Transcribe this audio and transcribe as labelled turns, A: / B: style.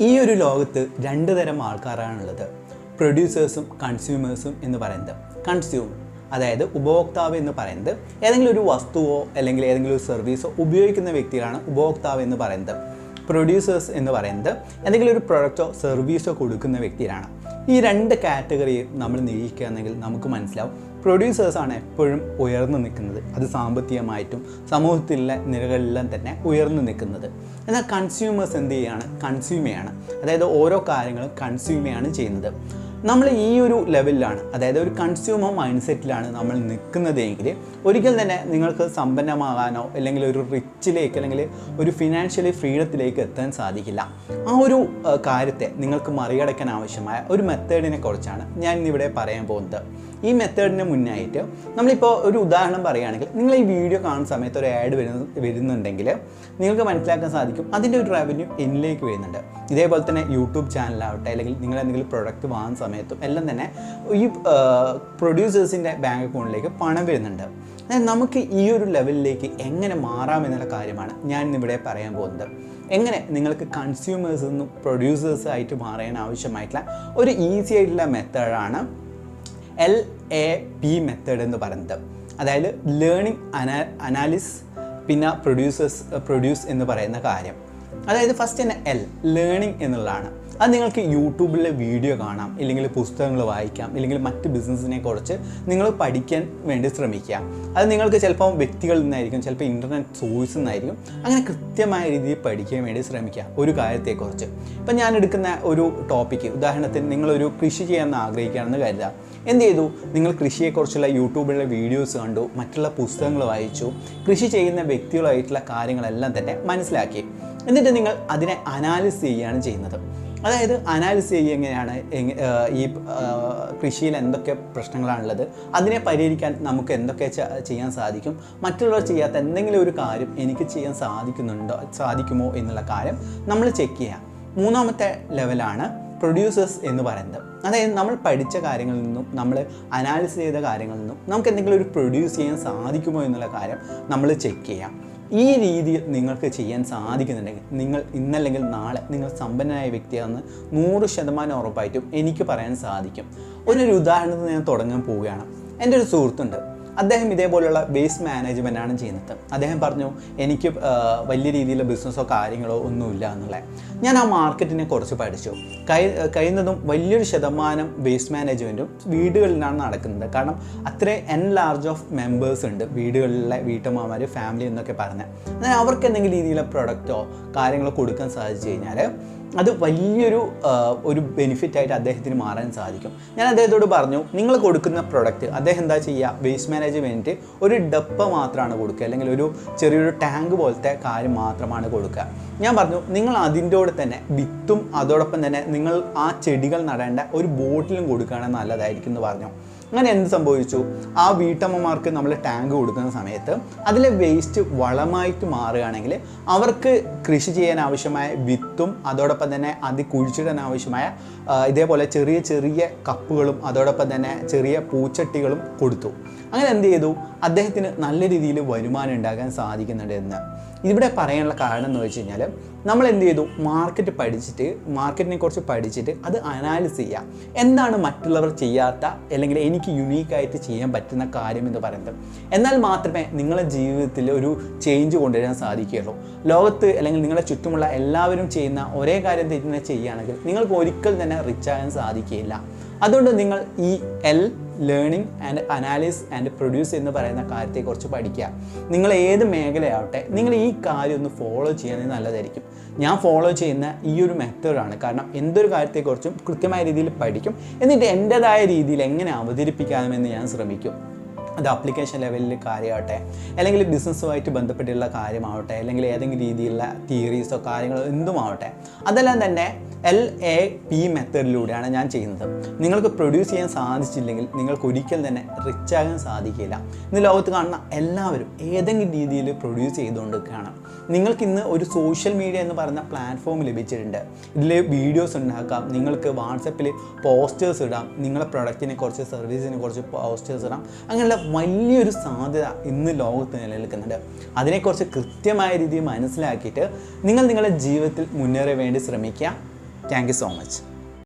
A: ഈ ഒരു ലോകത്ത് രണ്ട് തരം ആൾക്കാരാണുള്ളത്. പ്രൊഡ്യൂസേഴ്സും കൺസ്യൂമേഴ്സും എന്ന് പറയുന്നത്. കൺസ്യൂമർ അതായത് ഉപഭോക്താവ് എന്ന് പറയുന്നത്. ഏതെങ്കിലും ഒരു വസ്തുവോ അല്ലെങ്കിൽ ഏതെങ്കിലും ഒരു സർവീസോ ഉപയോഗിക്കുന്ന വ്യക്തികളാണ് ഉപഭോക്താവ് എന്ന് പറയുന്നത്. പ്രൊഡ്യൂസേഴ്സ് എന്ന് പറയുന്നത്. എന്തെങ്കിലും ഒരു പ്രൊഡക്റ്റോ സർവീസോ കൊടുക്കുന്ന വ്യക്തിയാണ് ഈ രണ്ട് കാറ്റഗറിയും നമ്മൾ നിരീക്ഷിക്കുകയാണെങ്കിൽ നമുക്ക് മനസ്സിലാവും. പ്രൊഡ്യൂസേഴ്സാണ് എപ്പോഴും ഉയർന്നു നിൽക്കുന്നത്. അത് സാമ്പത്തികമായിട്ടും സമൂഹത്തിലെ നിലകളിലെല്ലാം തന്നെ ഉയർന്നു നിൽക്കുന്നത്. എന്നാൽ കൺസ്യൂമേഴ്സ് എന്ത് ചെയ്യുകയാണ്? കൺസ്യൂം അതായത് ഓരോ കാര്യങ്ങളും കൺസ്യൂം ചെയ്യുന്നത്. നമ്മൾ ഈ ഒരു ലെവലിലാണ് അതായത് ഒരു കൺസ്യൂമർ മൈൻഡ് സെറ്റിലാണ് നമ്മൾ നിൽക്കുന്നതെങ്കിൽ ഒരിക്കൽ തന്നെ നിങ്ങൾക്ക് സമ്പന്നമാകാനോ അല്ലെങ്കിൽ ഒരു റിച്ചിലേക്ക് അല്ലെങ്കിൽ ഒരു ഫിനാൻഷ്യലി ഫ്രീഡത്തിലേക്ക് എത്താൻ സാധിക്കില്ല. ആ ഒരു കാര്യത്തെ നിങ്ങൾക്ക് മറികടക്കാൻ ആവശ്യമായ ഒരു മെത്തേഡിനെ കുറിച്ചാണ് ഞാൻ ഇന്നിവിടെ പറയാൻ പോകുന്നത്. ഈ മെത്തേഡിന് മുന്നായിട്ട് നമ്മളിപ്പോൾ ഒരു ഉദാഹരണം പറയുകയാണെങ്കിൽ നിങ്ങൾ ഈ വീഡിയോ കാണുന്ന സമയത്ത് ഒരു ആഡ് വരുന്ന വരുന്നുണ്ടെങ്കിൽ നിങ്ങൾക്ക് മനസ്സിലാക്കാൻ സാധിക്കും അതിന്റെ ഒരു റവന്യൂ എന്നിലേക്ക് വരുന്നുണ്ട്. ഇതേപോലെ തന്നെ യൂട്യൂബ് ചാനലാവട്ടെ അല്ലെങ്കിൽ നിങ്ങൾ എന്തെങ്കിലും പ്രൊഡക്റ്റ് വാങ്ങുന്ന സമയത്തും എല്ലാം തന്നെ ഈ പ്രൊഡ്യൂസേഴ്സിന്റെ ബാങ്ക് അക്കൗണ്ടിലേക്ക് പണം വരുന്നുണ്ട്. നമുക്ക് ഈ ഒരു ലെവലിലേക്ക് എങ്ങനെ മാറാമെന്നുള്ള കാര്യമാണ് ഞാൻ ഇന്നിവിടെ പറയാൻ പോകുന്നത്. എങ്ങനെ നിങ്ങൾക്ക് കൺസ്യൂമേഴ്സ് നിന്നും പ്രൊഡ്യൂസേഴ്സ് ആയിട്ട് മാറാൻ ആവശ്യമായിട്ടുള്ള ഒരു ഈസി ആയിട്ടുള്ള മെത്തേഡാണ് എൽ എ പി മെത്തേഡ് എന്ന് പറയുന്നത്. അതായത് ലേണിംഗ് അനാ അനാലിസ് പിന്നെ പ്രൊഡ്യൂസേഴ്സ് പ്രൊഡ്യൂസ് എന്ന് പറയുന്ന കാര്യം. അതായത് ഫസ്റ്റ് തന്നെ എൽ ലേണിംഗ് എന്നുള്ളതാണ്. അത് നിങ്ങൾക്ക് യൂട്യൂബിലെ വീഡിയോ കാണാം ഇല്ലെങ്കിൽ പുസ്തകങ്ങൾ വായിക്കാം ഇല്ലെങ്കിൽ മറ്റ് ബിസിനസ്സിനെ കുറിച്ച് നിങ്ങൾ പഠിക്കാൻ വേണ്ടി ശ്രമിക്കുക. അത് നിങ്ങൾക്ക് ചിലപ്പോൾ വ്യക്തികളിൽ നിന്നായിരിക്കും ചിലപ്പോൾ ഇന്റർനെറ്റ് സോഴ്സിൽ നിന്നായിരിക്കും അങ്ങനെ കൃത്യമായ രീതിയിൽ പഠിക്കാൻ വേണ്ടി ശ്രമിക്കുക ഒരു കാര്യത്തെക്കുറിച്ച്. ഇപ്പം ഞാൻ എടുക്കുന്ന ഒരു ടോപ്പിക്ക് ഉദാഹരണത്തിന് നിങ്ങളൊരു കൃഷി ചെയ്യാൻ ആഗ്രഹിക്കുകയാണെന്ന് കരുതുക. എന്ത് ചെയ്തു? നിങ്ങൾ കൃഷിയെക്കുറിച്ചുള്ള യൂട്യൂബിലെ വീഡിയോസ് കണ്ടു മറ്റുള്ള പുസ്തകങ്ങൾ വായിച്ചു കൃഷി ചെയ്യുന്ന വ്യക്തികളായിട്ടുള്ള കാര്യങ്ങളെല്ലാം തന്നെ മനസ്സിലാക്കി. എന്നിട്ട് നിങ്ങൾ അതിനെ അനാലിസ് ചെയ്യുകയാണ് ചെയ്യുന്നത്. അതായത് അനാലിസ് ചെയ്യുക എങ്ങനെയാണ് ഈ കൃഷിയിൽ എന്തൊക്കെ പ്രശ്നങ്ങളാണുള്ളത് അതിനെ പരിഹരിക്കാൻ നമുക്ക് എന്തൊക്കെ ചെയ്യാൻ സാധിക്കും മറ്റുള്ളവർ ചെയ്യാത്ത എന്തെങ്കിലും ഒരു കാര്യം എനിക്ക് ചെയ്യാൻ സാധിക്കുന്നുണ്ടോ സാധിക്കുമോ എന്നുള്ള കാര്യം നമ്മൾ ചെക്ക് ചെയ്യാം. മൂന്നാമത്തെ ലെവലാണ് പ്രൊഡ്യൂസേഴ്സ് എന്ന് പറയുന്നത്. അതായത് നമ്മൾ പഠിച്ച കാര്യങ്ങളിൽ നിന്നും നമ്മൾ അനാലിസ് ചെയ്ത കാര്യങ്ങളിൽ നിന്നും നമുക്ക് എന്തെങ്കിലും ഒരു പ്രൊഡ്യൂസ് ചെയ്യാൻ സാധിക്കുമോ എന്നുള്ള കാര്യം നമ്മൾ ചെക്ക് ചെയ്യാം. ഈ രീതിയിൽ നിങ്ങൾക്ക് ചെയ്യാൻ സാധിക്കുന്നുണ്ടെങ്കിൽ നിങ്ങൾ ഇന്നല്ലെങ്കിൽ നാളെ നിങ്ങൾ സമ്പന്നനായ വ്യക്തിയാണെന്ന് നൂറ് ശതമാനം ഉറപ്പായിട്ടും എനിക്ക് പറയാൻ സാധിക്കും. ഒരു ഉദാഹരണത്തിന് ഞാൻ തുടങ്ങാൻ പോവുകയാണ്. എന്റെ ഒരു സുഹൃത്തുണ്ട്. അദ്ദേഹം ഇതേപോലെയുള്ള വേസ്റ്റ് മാനേജ്മെന്റ് ആണ് ചെയ്യുന്നത്. അദ്ദേഹം പറഞ്ഞു എനിക്ക് വലിയ രീതിയിലുള്ള ബിസിനസ്സോ കാര്യങ്ങളോ ഒന്നുമില്ല എന്നുള്ളത്. ഞാൻ ആ മാർക്കറ്റിനെ കുറച്ച് പഠിച്ചു. കൈ കഴിയുന്നതും വലിയൊരു ശതമാനം വേസ്റ്റ് മാനേജ്മെന്റും വീടുകളിലാണ് നടക്കുന്നത്. കാരണം അത്രയും എൻ ലാർജ് ഓഫ് മെമ്പേഴ്സ് ഉണ്ട് വീടുകളിലെ വീട്ടമ്മമാർ ഫാമിലി എന്നൊക്കെ പറഞ്ഞ്. എന്നാൽ അവർക്ക് എന്തെങ്കിലും രീതിയിലുള്ള പ്രൊഡക്റ്റോ കാര്യങ്ങളോ കൊടുക്കാൻ സാധിച്ചു കഴിഞ്ഞാൽ അത് വലിയൊരു ഒരു ബെനിഫിറ്റായിട്ട് അദ്ദേഹത്തിന് മാറാൻ സാധിക്കും. ഞാൻ അദ്ദേഹത്തോട് പറഞ്ഞു നിങ്ങൾ കൊടുക്കുന്ന പ്രൊഡക്റ്റ് അദ്ദേഹം എന്താ ചെയ്യുക? വേസ്റ്റ് മാനേജ്മെന്റ് ഒരു ഡപ്പ മാത്രമാണ് കൊടുക്കുക. അല്ലെങ്കിൽ ഒരു ചെറിയൊരു ടാങ്ക് പോലത്തെ കാര്യം മാത്രമാണ് കൊടുക്കുക. ഞാൻ പറഞ്ഞു നിങ്ങൾ അതിന്റെ കൂടെ തന്നെ വിത്തും അതോടൊപ്പം തന്നെ നിങ്ങൾ ആ ചെടികൾ നടേണ്ട ഒരു ബോട്ടിലും കൊടുക്കുകയാണെങ്കിൽ നല്ലതായിരിക്കും എന്ന് പറഞ്ഞു. അങ്ങനെ എന്ത് സംഭവിച്ചു? ആ വീട്ടമ്മമാർക്ക് നമ്മൾ ടാങ്ക് കൊടുക്കുന്ന സമയത്ത് അതിലെ വേസ്റ്റ് വളമായിട്ട് മാറുകയാണെങ്കിൽ അവർക്ക് കൃഷി ചെയ്യാൻ ആവശ്യമായ വിത്തും അതോടൊപ്പം തന്നെ അത് കുഴിച്ചിടാൻ ആവശ്യമായ ഇതേപോലെ ചെറിയ ചെറിയ കപ്പുകളും അതോടൊപ്പം തന്നെ ചെറിയ പൂച്ചട്ടികളും കൊടുത്തു. അങ്ങനെ എന്ത് ചെയ്തു? അദ്ദേഹത്തിന് നല്ല രീതിയിൽ വരുമാനം ഉണ്ടാക്കാൻ സാധിക്കുന്നുണ്ട് എന്ന്. ഇവിടെ പറയാനുള്ള കാരണം എന്ന് വെച്ച് കഴിഞ്ഞാൽ നമ്മൾ എന്ത് ചെയ്തു? മാർക്കറ്റ് പഠിച്ചിട്ട് മാർക്കറ്റിനെ കുറിച്ച് പഠിച്ചിട്ട് അത് അനാലിസ് ചെയ്യുക എന്താണ് മറ്റുള്ളവർ ചെയ്യാത്ത അല്ലെങ്കിൽ എനിക്ക് യുണീക്കായിട്ട് ചെയ്യാൻ പറ്റുന്ന കാര്യം എന്ന് പറയുന്നത്. എന്നാൽ മാത്രമേ നിങ്ങളുടെ ജീവിതത്തിൽ ഒരു ചേഞ്ച് കൊണ്ടുവരാൻ സാധിക്കുകയുള്ളൂ. ലോകത്ത് അല്ലെങ്കിൽ നിങ്ങളുടെ ചുറ്റുമുള്ള എല്ലാവരും ചെയ്യുന്ന ഒരേ കാര്യം തന്നെ ചെയ്യുകയാണെങ്കിൽ നിങ്ങൾക്ക് ഒരിക്കൽ തന്നെ റിച്ച് ആകാൻ സാധിക്കുകയില്ല. അതുകൊണ്ട് നിങ്ങൾ ഈ L learning and analysis and produce എന്ന് പറയുന്ന കാര്യത്തെക്കുറിച്ച് പഠിക്കുക. നിങ്ങൾ ഏത് മേഖലയാവട്ടെ നിങ്ങൾ ഈ കാര്യം ഒന്ന് ഫോളോ ചെയ്യുന്നത് നല്ലതായിരിക്കും. ഞാൻ ഫോളോ ചെയ്യുന്ന ഈ ഒരു മെത്തേഡാണ് കാരണം എന്തൊരു കാര്യത്തെക്കുറിച്ചും കൃത്യമായ രീതിയിൽ പഠിക്കും. എന്നിട്ട് എന്റെതായ രീതിയിൽ എങ്ങനെ അവതരിപ്പിക്കാമെന്ന് ഞാൻ ശ്രമിക്കും. അത് ആപ്ലിക്കേഷൻ ലെവലിൽ കാര്യമാവട്ടെ അല്ലെങ്കിൽ ബിസിനസ്സുമായിട്ട് ബന്ധപ്പെട്ടുള്ള കാര്യമാവട്ടെ അല്ലെങ്കിൽ ഏതെങ്കിലും രീതിയിലുള്ള തിയറീസോ കാര്യങ്ങളോ എന്തുമാവട്ടെ അതെല്ലാം തന്നെ എൽ എ പി മെത്തേഡിലൂടെയാണ് ഞാൻ ചെയ്യുന്നത്. നിങ്ങൾക്ക് പ്രൊഡ്യൂസ് ചെയ്യാൻ സാധിച്ചില്ലെങ്കിൽ നിങ്ങൾക്ക് ഒരിക്കൽ തന്നെ റിച്ച് ആകാൻ സാധിക്കില്ല. ഇന്ന് ലോകത്ത് കാണുന്ന എല്ലാവരും ഏതെങ്കിലും രീതിയിൽ പ്രൊഡ്യൂസ് ചെയ്തുകൊണ്ടിരിക്കുകയാണ്. നിങ്ങൾക്ക് ഇന്ന് ഒരു സോഷ്യൽ മീഡിയ എന്ന് പറയുന്ന പ്ലാറ്റ്ഫോം ലഭിച്ചിട്ടുണ്ട്. ഇതിൽ വീഡിയോസ് ഉണ്ടാക്കാം നിങ്ങൾക്ക് വാട്സപ്പിൽ പോസ്റ്റേഴ്സ് ഇടാം നിങ്ങളുടെ പ്രൊഡക്റ്റിനെ കുറിച്ച് സർവീസിനെ കുറിച്ച് പോസ്റ്റേഴ്സ് ഇടാം. അങ്ങനെയുള്ള വലിയൊരു സാധ്യത ഇന്ന് ലോകത്ത് നിലനിൽക്കുന്നുണ്ട്. അതിനെക്കുറിച്ച് കൃത്യമായ രീതിയിൽ മനസ്സിലാക്കിയിട്ട് നിങ്ങൾ നിങ്ങളുടെ ജീവിതത്തിൽ മുന്നേറിയ വേണ്ടി ശ്രമിക്കുക. Thank you so much.